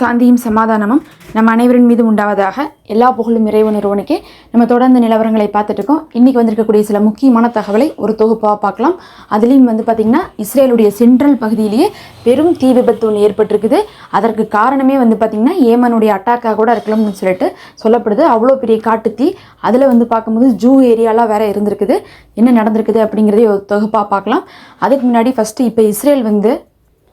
சாந்தியும் சமாதானமும் நம்ம அனைவரின் மீது உண்டாவதாக எல்லா புகழும் இறைவு நிறுவனுக்கே. நம்ம தொடர்ந்து நிலவரங்களை பார்த்துட்டு இருக்கோம். இன்றைக்கி வந்திருக்கக்கூடிய சில முக்கியமான தகவலை ஒரு தொகுப்பாக பார்க்கலாம். அதுலேயும் வந்து பார்த்திங்கன்னா இஸ்ரேலுடைய சென்ட்ரல் பகுதியிலேயே பெரும் தீ விபத்து ஒன்று ஏற்பட்டிருக்குது. அதற்கு காரணமே வந்து பார்த்திங்கன்னா ஏமனுடைய அட்டாக்காக கூட இருக்கலாம்னு சொல்லிட்டு சொல்லப்படுது. அவ்வளோ பெரிய காட்டுத்தீ அதில் வந்து பார்க்கும்போது ஜூ ஏரியாலாம் வேறு இருந்திருக்குது. என்ன நடந்திருக்குது அப்படிங்கிறதே ஒரு தொகுப்பாக பார்க்கலாம். அதுக்கு முன்னாடி ஃபஸ்ட்டு இப்போ இஸ்ரேல் வந்து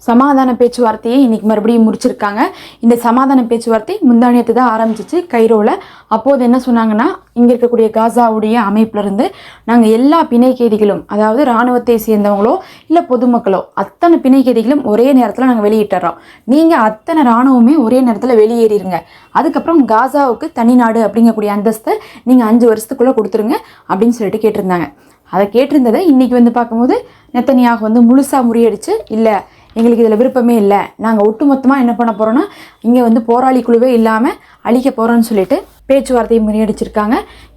சமாதான பேச்சுவார்த்தையை இன்றைக்கி மறுபடியும் முடிச்சிருக்காங்க. இந்த சமாதான பேச்சுவார்த்தை முந்தானியத்தை தான் ஆரம்பிச்சிச்சு கைரோவில் அப்போது என்ன சொன்னாங்கன்னா இங்கே இருக்கக்கூடிய காசாவுடைய அமைப்பிலிருந்து நாங்கள் எல்லா பிணை கைதிகளும் அதாவது இராணுவத்தை சேர்ந்தவங்களோ இல்லை பொதுமக்களோ அத்தனை பிணை கைதிகளும் ஒரே நேரத்தில் நாங்கள் வெளியிட்டுறோம். நீங்கள் அத்தனை இராணுவமே ஒரே நேரத்தில் வெளியேறிடுங்க அதுக்கப்புறம் காசாவுக்கு தனி நாடு அப்படிங்கக்கூடிய அந்தஸ்தை நீங்கள் அஞ்சு வருஷத்துக்குள்ளே கொடுத்துருங்க அப்படின்னு சொல்லிட்டு கேட்டிருந்தாங்க. அதை கேட்டிருந்ததை இன்றைக்கி வந்து பார்க்கும்போது நெத்தனியாக வந்து முழுசாக முறியடிச்சு இல்லை எங்களுக்கு இதில் விருப்பமே இல்லை. நாங்கள் ஒட்டுமொத்தமாக என்ன பண்ண போகிறோன்னா இங்கே வந்து போராளி குழுவே இல்லாமல் அழிக்க போகிறோன்னு சொல்லிட்டு பேச்சுவார்த்தையை முறியடிச்சிருக்காங்க.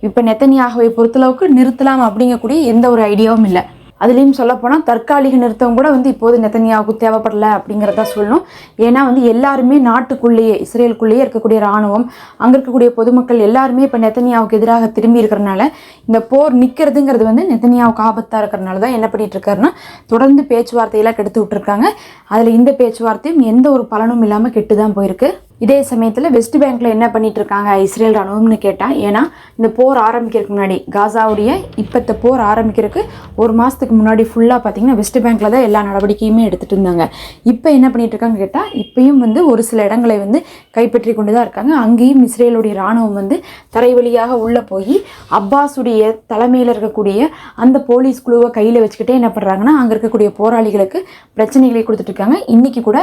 இப்போ நெத்தனியாகவை பொறுத்தளவுக்கு நிறுத்தலாம் அப்படிங்கக்கூடிய எந்த ஒரு ஐடியாவும் இல்லை. அதுலேயும் சொல்லப்போனால் தற்காலிக நிறுத்தம் கூட வந்து இப்போது நெத்தனியாவுக்கு தேவைப்படல அப்படிங்கிறத சொல்லணும். ஏன்னா வந்து எல்லாருமே நாட்டுக்குள்ளேயே இஸ்ரேலுக்குள்ளேயே இருக்கக்கூடிய இராணுவம் அங்கே இருக்கக்கூடிய பொதுமக்கள் எல்லாருமே இப்போ நெத்தனியாவுக்கு எதிராக திரும்பி இருக்கிறனால இந்த போர் நிற்கிறதுங்கிறது வந்து நெத்தனியாவுக்கு ஆபத்தாக இருக்கிறனால தான் என்ன பண்ணிட்டு இருக்காருன்னா தொடர்ந்து பேச்சுவார்த்தையெல்லாம் கெடுத்து விட்டுருக்காங்க. அதில் இந்த பேச்சுவார்த்தையும் எந்த ஒரு பலனும் இல்லாமல் கெட்டு தான் போயிருக்கு. இதே சமயத்தில் வெஸ்ட் பேங்க்கில் என்ன பண்ணிட்டு இருக்காங்க இஸ்ரேல் ராணுவம்னு கேட்டால் ஏன்னா இந்த போர் ஆரம்பிக்கிறதுக்கு முன்னாடி காசாவுடைய இப்பத்த போர் ஆரம்பிக்கிறதுக்கு ஒரு மாதத்துக்கு முன்னாடி ஃபுல்லாக பார்த்தீங்கன்னா வெஸ்ட் பேங்க்கில் தான் எல்லா நடவடிக்கையுமே எடுத்துகிட்டு இருந்தாங்க. இப்போ என்ன பண்ணிட்டு இருக்காங்க கேட்டால் இப்பயும் வந்து ஒரு சில இடங்களை வந்து கைப்பற்றி கொண்டு தான் இருக்காங்க. அங்கேயும் இஸ்ரேலுடைய ராணுவம் வந்து தரை வழியாக உள்ளே போய் அப்பாஸுடைய தலைமையில் இருக்கக்கூடிய அந்த போலீஸ் குழுவை கையில் வச்சுக்கிட்டே என்ன பண்ணுறாங்கன்னா அங்கே இருக்கக்கூடிய போராளிகளுக்கு பிரச்சனைகளை கொடுத்துட்டு இருக்காங்க. இன்றைக்கி கூட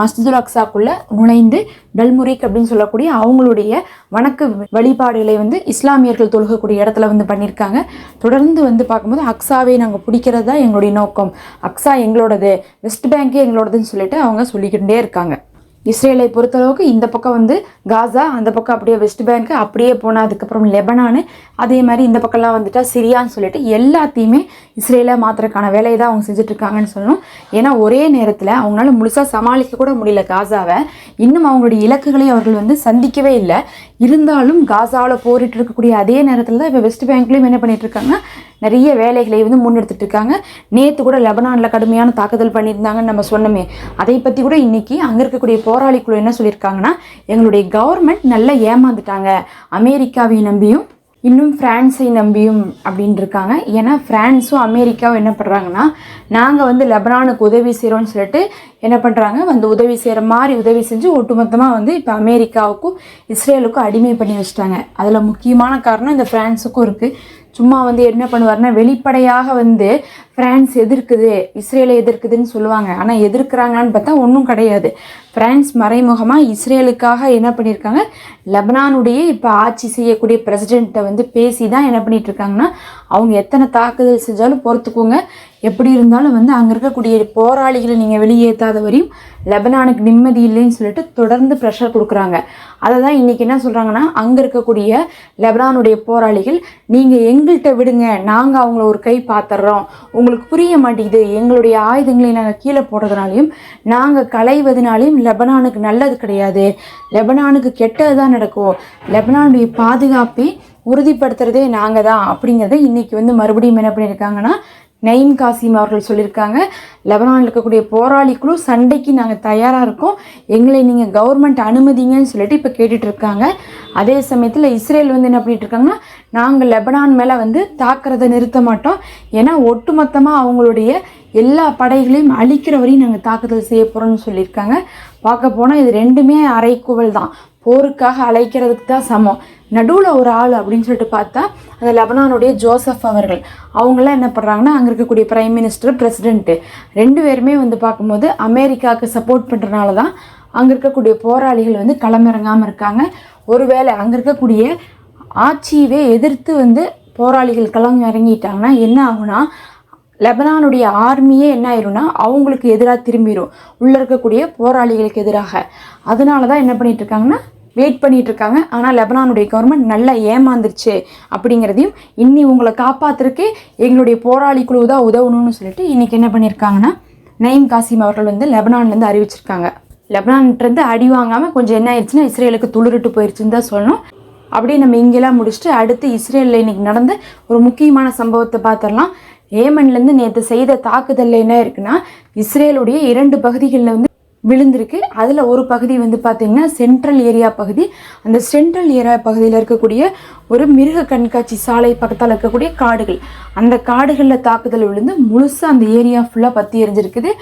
மஸ்துல் அக்சாக்குள்ளே நுழைந்து டல்முரிக் அப்படின்னு சொல்லக்கூடிய அவங்களுடைய வணக்க வழிபாடுகளை வந்து இஸ்லாமியர்கள் தொழுகக்கூடிய இடத்துல வந்து பண்ணியிருக்காங்க. தொடர்ந்து வந்து பார்க்கும்போது அக்ஸாவை நாங்கள் பிடிக்கிறது தான் எங்களுடைய நோக்கம். அக்ஸா எங்களோடது வெஸ்ட் பேங்கே எங்களோடதுன்னு சொல்லிட்டு அவங்க சொல்லிக்கிட்டே இருக்காங்க. இஸ்ரேலை பொறுத்தளவுக்கு இந்த பக்கம் வந்து காசா அந்த பக்கம் அப்படியே வெஸ்ட் பேங்க் அப்படியே போனால் அதுக்கப்புறம் லெபனானு அதே மாதிரி இந்த பக்கம்லாம் வந்துட்டால் சிரியான்னு சொல்லிட்டு எல்லாத்தையுமே இஸ்ரேலை மாற்றுறதுக்கான வேலையை தான் அவங்க செஞ்சுட்ருக்காங்கன்னு சொல்லணும். ஏன்னா ஒரே நேரத்தில் அவங்களால முழுசாக சமாளிக்க கூட முடியல காசாவை. இன்னும் அவங்களுடைய இலக்குகளை அவர்கள் வந்து சந்திக்கவே இல்லை. இருந்தாலும் காசாவில் போரிட்டு இருக்கக்கூடிய அதே நேரத்தில் தான் இப்போ வெஸ்ட் பேங்க்லேயும் என்ன பண்ணிட்டு நிறைய வேலைகளை வந்து முன்னெடுத்துட்டு இருக்காங்க நேற்று கூட லெபனானில் கடுமையான தாக்குதல் பண்ணியிருந்தாங்கன்னு நம்ம சொன்னோமே. அதை பற்றி கூட இன்றைக்கி அங்கே இருக்கக்கூடிய போராளிக்குழு என்ன சொல்லியிருக்காங்கன்னா எங்களுடைய கவர்மெண்ட் நல்லா ஏமாந்துட்டாங்க. அமெரிக்காவை நம்பியும் இன்னும் ஃப்ரான்ஸை நம்பியும் அப்படின்னு இருக்காங்க. ஏன்னா ஃப்ரான்ஸும் அமெரிக்காவும் என்ன பண்ணுறாங்கன்னா நாங்கள் வந்து லெபனானுக்கு உதவி செய்கிறோம்னு சொல்லிட்டு என்ன பண்ணுறாங்க வந்து உதவி செய்கிற மாதிரி உதவி செஞ்சு ஒட்டுமொத்தமாக வந்து இப்போ அமெரிக்காவுக்கும் இஸ்ரேலுக்கும் அடிமை பண்ணி வச்சுட்டாங்க. அதில் முக்கியமான காரணம் இந்த ஃப்ரான்ஸுக்கும் இருக்குது சும்மா வந்து என்ன பண்ணுவார்னா வெளிப்படையாக வந்து பிரான்ஸ் எதிர்க்குது இஸ்ரேலை எதிர்க்குதுன்னு சொல்லுவாங்க. ஆனால் எதிர்க்கிறாங்கன்னு பார்த்தா ஒன்றும் கிடையாது. பிரான்ஸ் மறைமுகமாக இஸ்ரேலுக்காக என்ன பண்ணியிருக்காங்க லெபனானுடைய இப்போ ஆட்சி செய்யக்கூடிய பிரசிடெண்ட்டை வந்து பேசி தான் என்ன பண்ணிகிட்ருக்காங்கன்னா அவங்க எத்தனை தாக்குதல் செஞ்சாலும் பொறுத்துக்கோங்க. எப்படி இருந்தாலும் வந்து அங்கே இருக்கக்கூடிய போராளிகளை நீங்கள் வெளியேற்றாத வரையும் லெபனானுக்கு நிம்மதி இல்லைன்னு சொல்லிட்டு தொடர்ந்து ப்ரெஷர் கொடுக்குறாங்க. அதை தான் இன்றைக்கி என்ன சொல்கிறாங்கன்னா அங்கே இருக்கக்கூடிய லெபனானுடைய போராளிகள் நீங்கள் எங்கள்கிட்ட விடுங்க நாங்கள் அவங்கள ஒரு கை பார்த்துட்றோம் உங்களுக்கு புரிய மாட்டேங்குது எங்களுடைய ஆயுதங்களை நாங்கள் கீழே போடுறதுனாலையும் நாங்கள் களைவதனாலையும் லெபனானுக்கு நல்லது கிடையாது. லெபனானுக்கு கெட்டது தான் நடக்கும். லெபனானுடைய பாதுகாப்பை உறுதிப்படுத்துறதே நாங்கள் தான் அப்படிங்கிறத இன்றைக்கி வந்து மறுபடியும் என்ன பண்ணியிருக்காங்கன்னா நயீம் காசிம் அவர்கள் சொல்லியிருக்காங்க லெபனானில் இருக்கக்கூடிய போராளி குழு சண்டைக்கு நாங்கள் தயாராக இருக்கோம். எங்களை நீங்கள் கவர்மெண்ட் அனுமதிங்கன்னு சொல்லிட்டு இப்போ கேட்டுட்ருக்காங்க. அதே சமயத்தில் இஸ்ரேல் வந்து என்ன பண்ணிட்டுருக்காங்கன்னா நாங்கள் லெபனான் மேலே வந்து தாக்குறதை நிறுத்த மாட்டோம். ஏன்னா ஒட்டுமொத்தமாக அவங்களுடைய எல்லா படைகளையும் அழிக்கிற வரையும் நாங்கள் தாக்குதல் செய்ய போகிறோம்னு சொல்லியிருக்காங்க. பார்க்க போனால் இது ரெண்டுமே அரைக்குவல் தான். போருக்காக அழைக்கிறதுக்கு தான் சமம். நடுவில் ஒரு ஆள் அப்படின்னு சொல்லிட்டு பார்த்தா அந்த லெபனானுடைய ஜோசப் அவர்கள். அவங்களாம் என்ன பண்ணுறாங்கன்னா அங்கே இருக்கக்கூடிய பிரைம் மினிஸ்டர் பிரசிடென்ட்டு ரெண்டு பேருமே வந்து பார்க்கும்போது அமெரிக்காவுக்கு சப்போர்ட் பண்ணுறனால தான் அங்கே இருக்கக்கூடிய போராளிகள் வந்து களமிறங்காமல் இருக்காங்க. ஒருவேளை அங்கே இருக்கக்கூடிய ஆட்சியவே எதிர்த்து வந்து போராளிகள் களம் இறங்கிட்டாங்கன்னா என்ன ஆகுனா லெபனானுடைய ஆர்மியே என்ன ஆயிரும்னா அவங்களுக்கு எதிராக திரும்பிடும் உள்ளே இருக்கக்கூடிய போராளிகளுக்கு எதிராக. அதனால தான் என்ன பண்ணிட்டு இருக்காங்கன்னா வெயிட் பண்ணிட்டு இருக்காங்க ஆனால் லெபனானுடைய கவர்மெண்ட் நல்லா ஏமாந்துருச்சு அப்படிங்கிறதையும் இன்னி உங்களை காப்பாத்துறதுக்கே எங்களுடைய போராளி குழு தான் உதவணும்னு சொல்லிட்டு இன்றைக்கி என்ன பண்ணியிருக்காங்கன்னா நயீம் காசிம் அவர்கள் வந்து லெபனான்லேருந்து அறிவிச்சிருக்காங்க. லெபனான்கிட்டருந்து அடி வாங்காமல் கொஞ்சம் என்ன ஆயிடுச்சுன்னா இஸ்ரேலுக்கு துளிரிட்டு போயிடுச்சுன்னு தான் சொல்லணும். அப்படியே நம்ம இங்கெல்லாம் முடிச்சுட்டு அடுத்து இஸ்ரேலில் இன்னைக்கு நடந்த ஒரு முக்கியமான சம்பவத்தை பார்த்துடலாம். ஏமன்லேருந்து நேற்று செய்த தாக்குதலில் என்ன இருக்குன்னா இஸ்ரேலுடைய இரண்டு பகுதிகளில் வந்து விழுந்திருக்கு. அதில் ஒரு பகுதி வந்து பார்த்திங்கன்னா சென்ட்ரல் ஏரியா பகுதி. அந்த சென்ட்ரல் ஏரியா பகுதியில் இருக்கக்கூடிய ஒரு மிருக கண்காட்சி சாலை பக்கத்தால் இருக்கக்கூடிய காடுகள். அந்த காடுகளில் தாக்குதல் விழுந்து முழுசாக அந்த ஏரியா ஃபுல்லாக பற்றி எரிஞ்சிருக்குது.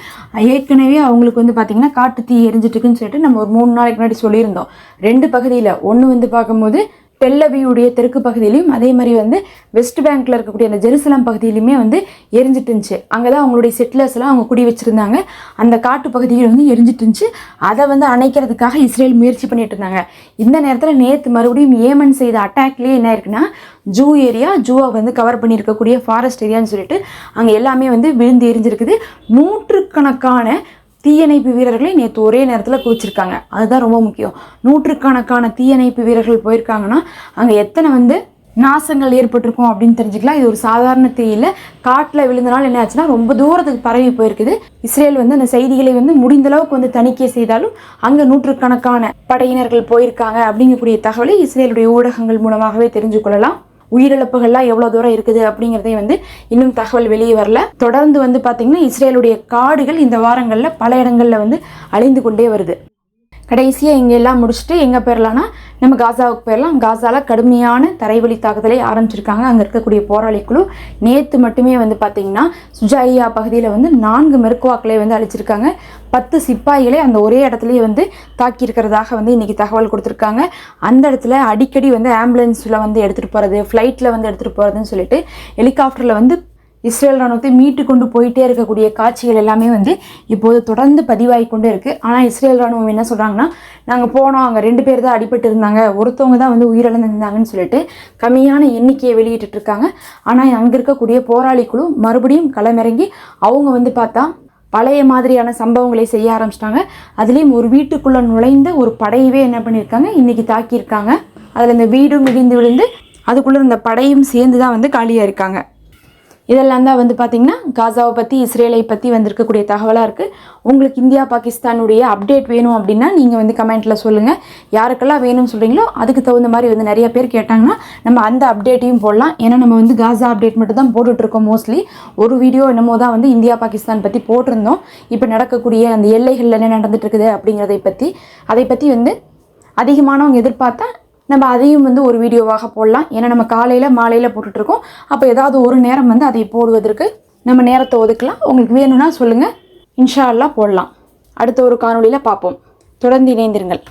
ஏற்கனவே அவங்களுக்கு வந்து பார்த்திங்கன்னா காட்டு தீ எரிஞ்சிட்டுக்குன்னு சொல்லிட்டு நம்ம ஒரு மூணு நாளைக்கு முன்னாடி சொல்லியிருந்தோம். ரெண்டு பகுதியில் ஒன்று வந்து பார்க்கும்போது டெல்லவியுடைய தெற்கு பகுதியிலையும் அதே மாதிரி வந்து வெஸ்ட் பேங்க்ல இருக்கக்கூடிய அந்த ஜெருசலம் பகுதியிலுமே வந்து எரிஞ்சிட்டு இருந்துச்சு அங்கே தான் அவங்களுடைய செட்டிலர்ஸ் எல்லாம் அவங்க குடி வச்சிருந்தாங்க. அந்த காட்டு பகுதியில் வந்து எரிஞ்சிட்டு இருந்துச்சு அதை வந்து அணைக்கிறதுக்காக இஸ்ரேல் முயற்சி பண்ணிட்டு இருந்தாங்க. இந்த நேரத்தில் நேற்று மறுபடியும் ஏமன் செய்த அட்டாக்லேயே என்ன இருக்குன்னா ஜூ ஏரியா ஜூவை வந்து கவர் பண்ணியிருக்கக்கூடிய ஃபாரஸ்ட் ஏரியான்னு சொல்லிட்டு அங்கே எல்லாமே வந்து விழுந்து எரிஞ்சிருக்குது. நூற்றுக்கணக்கான தீயணைப்பு வீரர்களை நேற்று ஒரே நேரத்தில் குவிச்சிருக்காங்க. அதுதான் ரொம்ப முக்கியம். நூற்றுக்கணக்கான தீயணைப்பு வீரர்கள் போயிருக்காங்கன்னா அங்கே எத்தனை வந்து நாசங்கள் ஏற்பட்டிருக்கும் அப்படின்னு தெரிஞ்சுக்கலாம். இது ஒரு சாதாரண தீயில். காட்டில் விழுந்தனால என்ன ஆச்சுன்னா ரொம்ப தூரத்துக்கு பரவி போயிருக்குது. இஸ்ரேல் வந்து அந்த செய்திகளை வந்து முடிந்த அளவுக்கு வந்து தணிக்கை செய்தாலும் அங்கே நூற்றுக்கணக்கான படையினர்கள் போயிருக்காங்க அப்படிங்கக்கூடிய தகவலை இஸ்ரேலுடைய ஊடகங்கள் மூலமாகவே தெரிஞ்சு கொள்ளலாம். உயிரிழப்புகள்லாம் எவ்வளோ தூரம் இருக்குது அப்படிங்கிறதே வந்து இன்னும் தகவல் வெளியே வரல. தொடர்ந்து வந்து பார்த்திங்கன்னா இஸ்ரேலுடைய காடுகள் இந்த வாரங்களில் பல இடங்களில் வந்து அழிந்து கொண்டே வருது. கடைசியாக இங்கே எல்லாம் முடிச்சுட்டு எங்கே போயிடலான்னா நம்ம காசாவுக்கு போயிடலாம் காசாவில் கடுமையான தரைவழி தாக்குதலை ஆரம்பிச்சிருக்காங்க. அங்கே இருக்கக்கூடிய போராளி குழு நேற்று மட்டுமே வந்து பார்த்திங்கன்னா சுஜாயா பகுதியில் வந்து நான்கு மெருக்குவாக்களை வந்து அழிச்சிருக்காங்க. பத்து சிப்பாய்களை அந்த ஒரே இடத்துலையே வந்து தாக்கியிருக்கிறதாக வந்து இன்றைக்கி தகவல் கொடுத்துருக்காங்க. அந்த இடத்துல அடிக்கடி வந்து ஆம்புலன்ஸில் வந்து எடுத்துகிட்டு போகிறது ஃப்ளைட்டில் வந்து எடுத்துகிட்டு போகிறதுன்னு சொல்லிட்டு ஹெலிகாப்டரில் வந்து இஸ்ரேல் ராணுவத்தை மீட்டு கொண்டு போயிட்டே இருக்கக்கூடிய காட்சிகள் எல்லாமே வந்து இப்போது தொடர்ந்து பதிவாகி கொண்டே இருக்குது ஆனால் இஸ்ரேல் ராணுவம் என்ன சொல்கிறாங்கன்னா நாங்கள் போனோம் அங்கே ரெண்டு பேர் தான் அடிபட்டு இருந்தாங்க ஒருத்தவங்க தான் வந்து உயிரிழந்திருந்தாங்கன்னு சொல்லிட்டு கம்மியான எண்ணிக்கையை வெளியிட்டுருக்காங்க ஆனால் அங்கே இருக்கக்கூடிய போராளி குழு மறுபடியும் களமிறங்கி அவங்க வந்து பார்த்தா பழைய மாதிரியான சம்பவங்களை செய்ய ஆரம்பிச்சிட்டாங்க. அதுலேயும் ஒரு வீட்டுக்குள்ளே நுழைந்த ஒரு படையவே என்ன பண்ணியிருக்காங்க இன்றைக்கி தாக்கியிருக்காங்க. அதில் இந்த வீடும் இடிந்து விழுந்து அதுக்குள்ளே இந்த படையும் சேர்ந்து தான் வந்து காலியாக இருக்காங்க. இதெல்லாம் தான் வந்து பார்த்திங்கன்னா காசாவை பற்றி இஸ்ரேலை பற்றி வந்திருக்கக்கூடிய தகவலாக இருக்குது உங்களுக்கு இந்தியா பாகிஸ்தானுடைய அப்டேட் வேணும் அப்படின்னா நீங்கள் வந்து கமெண்ட்டில் சொல்லுங்கள் யாருக்கெல்லாம் வேணும்னு சொல்கிறீங்களோ அதுக்கு தகுந்த மாதிரி வந்து நிறைய பேர் கேட்டாங்கன்னா நம்ம அந்த அப்டேட்டையும் போடலாம். ஏன்னா நம்ம வந்து காசா அப்டேட் மட்டும் தான் போட்டுட்ருக்கோம் மோஸ்ட்லி ஒரு வீடியோ என்னமோ தான் வந்து இந்தியா பாகிஸ்தான் பற்றி போட்டிருந்தோம். இப்போ நடக்கக்கூடிய அந்த எல்லைகளில் என்ன நடந்துகிட்ருக்குது இருக்குது அப்படிங்கிறதை பற்றி அதை பற்றி வந்து அதிகமானவங்க எதிர்பார்த்தா நம்ம அதையும் வந்து ஒரு வீடியோவாக போடலாம். ஏன்னா நம்ம காலையில் மாலையில் போட்டுட்ருக்கோம். அப்போ ஏதாவது ஒரு நேரம் வந்து அதை போடுவதற்கு நம்ம நேரத்தை ஒதுக்கலாம். உங்களுக்கு வேணும்னா சொல்லுங்கள் இன்ஷா போடலாம். அடுத்த ஒரு காணொளியில் பார்ப்போம். தொடர்ந்து இணைந்திருங்கள்.